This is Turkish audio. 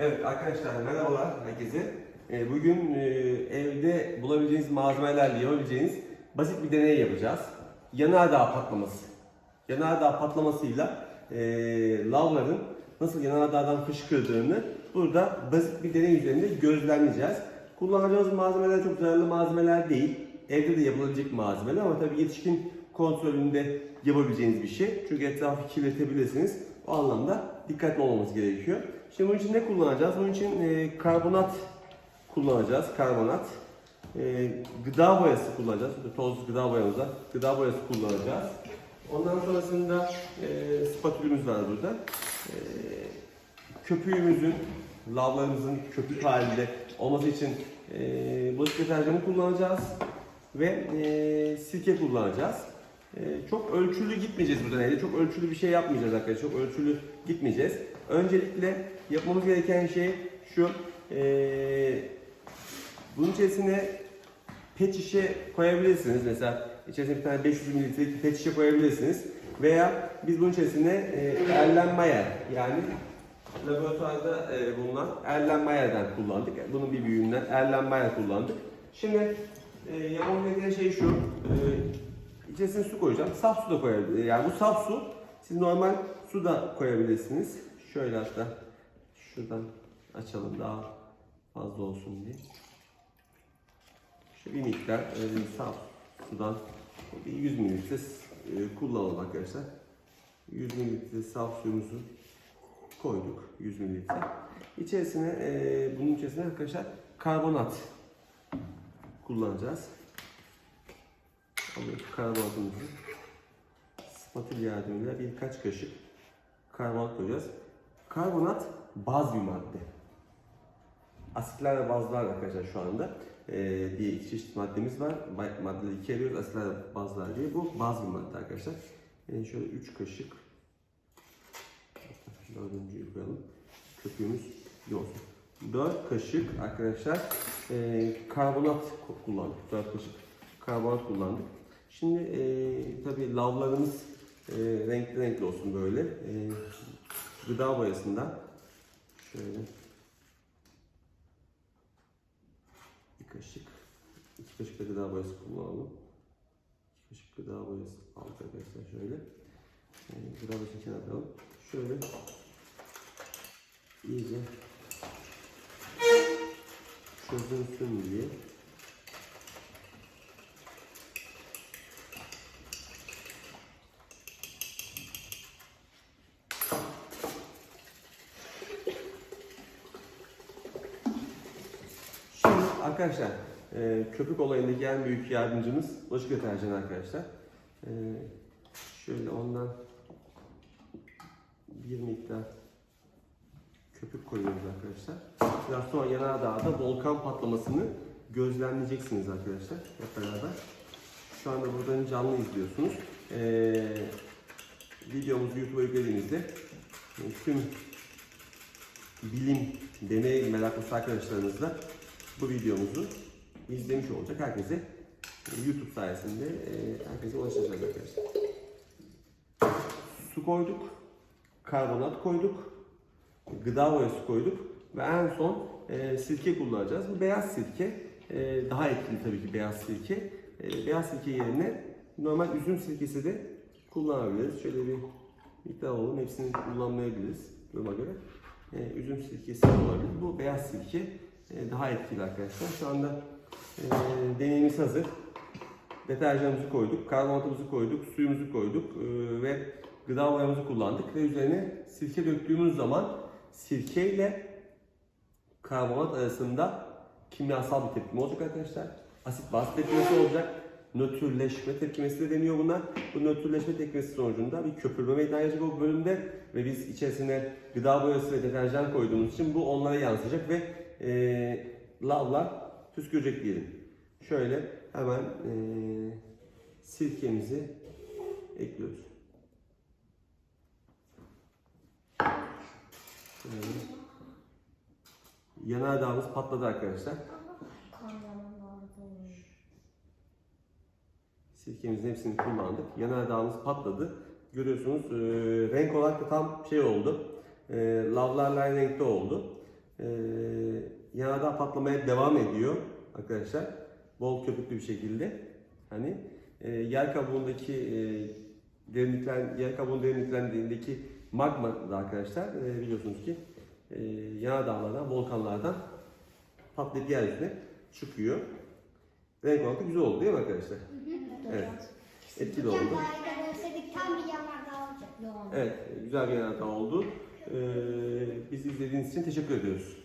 Evet arkadaşlar merhabalar herkese. Ee, Bugün e, evde bulabileceğiniz malzemelerle yapabileceğiniz basit bir deney yapacağız. Yanardağ patlaması. Yanardağ patlamasıyla e, lavların nasıl yanardağdan fışkırdığını burada basit bir deney üzerinde gözlemleyeceğiz. Kullanacağımız malzemeler çok zararlı malzemeler değil. Evde de yapılabilecek malzemeler ama tabii yetişkin kontrolünde yapabileceğiniz bir şey. Çünkü etrafı kirletebilirsiniz. O anlamda dikkatli olmamız gerekiyor. Şimdi bunun için ne kullanacağız? Bunun için e, karbonat kullanacağız. Karbonat. E, gıda boyası kullanacağız. Toz gıda boyamıza gıda boyası kullanacağız. Ondan sonrasında e, spatülümüz var burada. E, köpüğümüzün, lavlarımızın köpük halinde olması için e, bulaşık deterjanı kullanacağız ve e, sirke kullanacağız. E, çok ölçülü gitmeyeceğiz burada neyle. Çok ölçülü bir şey yapmayacağız arkadaşlar. Çok ölçülü gitmeyeceğiz. Öncelikle yapmamız gereken şey şu. E, bunun içerisine pet şişe koyabilirsiniz. Mesela içerisine bir tane 500 mililitrelik pet şişe koyabilirsiniz. Veya biz bunun içerisine e, Erlenmeyer yani laboratuvarda e, bulunan Erlenmeyer'den kullandık. Bunun bir büyüğünden Erlenmeyer kullandık. Şimdi e, yapmamız gereken şey şu. E, içerisine su koyacağım. Saf su da koyabilirsiniz. Yani bu saf su. Siz normal su da koyabilirsiniz. Şöyle hatta şuradan açalım daha fazla olsun diye. Şu bir miktar e, saf sudan bir 100 mililitre e, kullanalım arkadaşlar. 100 mililitre saf suyumuzu koyduk 100 mililitre. İçerisine e, bunun içerisine arkadaşlar karbonat kullanacağız. Alıyoruz karbonatımızı. Spatül yardımıyla birkaç kaşık karbonat koyacağız. Karbonat baz bir madde. Asitler ve bazlar arkadaşlar şu anda. Ee, diye iki çeşit maddemiz var. Maddeleri ikiye ayırıyoruz. Asitler ve bazlar diye. Bu baz bir madde arkadaşlar. Ee, şöyle 3 kaşık. Dördüncüyü koyalım. Köpüğümüz yoğursun. 4 kaşık arkadaşlar e, karbonat ku- kullandık. 4 kaşık karbonat kullandık. Şimdi e, tabii lavlarımız e, renkli renkli olsun böyle. E, gıda boyasından şöyle bir kaşık, iki kaşık da gıda boyası kullanalım. İki kaşık gıda boyası aldık arkadaşlar şöyle. E, gıda boyasını kenara atalım. Şöyle iyice çözünsün diye Şimdi arkadaşlar e, köpük olayındaki en büyük yardımcımız bulaşık deterjanı arkadaşlar. E, şöyle ondan bir miktar köpük koyuyoruz arkadaşlar. Biraz sonra Yanardağ'da volkan patlamasını gözlemleyeceksiniz arkadaşlar hep beraber. Şu anda buradan canlı izliyorsunuz. E, videomuzu YouTube'a yüklediğimizde e, tüm bilim, deney meraklısı arkadaşlarımızla bu videomuzu izlemiş olacak. Herkese e, YouTube sayesinde e, herkese ulaşacak arkadaşlar. Su koyduk, karbonat koyduk, gıda boyası koyduk ve en son e, sirke kullanacağız. Bu beyaz sirke e, daha etkili tabii ki beyaz sirke. E, beyaz sirke yerine normal üzüm sirkesi de kullanabiliriz. Şöyle bir miktar alalım. Hepsini kullanmayabiliriz duruma göre. E, üzüm sirkesi de olabilir. Bu beyaz sirke e, daha etkili arkadaşlar. Şu anda e, deneyimiz hazır. Deterjanımızı koyduk, karbonatımızı koyduk, suyumuzu koyduk e, ve gıda boyamızı kullandık ve üzerine sirke döktüğümüz zaman sirke ile karbonat arasında kimyasal bir tepkime olacak arkadaşlar. Asit baz tepkimesi olacak. Nötrleşme tepkimesi de deniyor buna. Bu nötrleşme tepkimesi sonucunda bir köpürme meydana gelecek o bölümde ve biz içerisine gıda boyası ve deterjan koyduğumuz için bu onlara yansıyacak ve e, lavlar püskürecek diyelim. Şöyle hemen e, sirkemizi ekliyoruz. Şöyle. Yanardağımız patladı arkadaşlar. Sirkemizin hepsini kullandık. Yanardağımız patladı. Görüyorsunuz e, renk olarak da tam şey oldu. E, lavlarla renkte oldu. Ee, yanardağ patlamaya devam ediyor arkadaşlar. Bol köpüklü bir şekilde. Hani e, yer kabuğundaki e, derinlikler, yer kabuğunun derinliklerindeki magma da arkadaşlar e, biliyorsunuz ki e, yanardağlardan, volkanlardan patlayıp yeryüzüne çıkıyor. Renk olarak güzel oldu değil mi arkadaşlar? Evet. Etkili oldu. Tam bir yanardağ olacak. Evet, güzel bir yanardağ oldu. Ee, bizi izlediğiniz için teşekkür ediyoruz.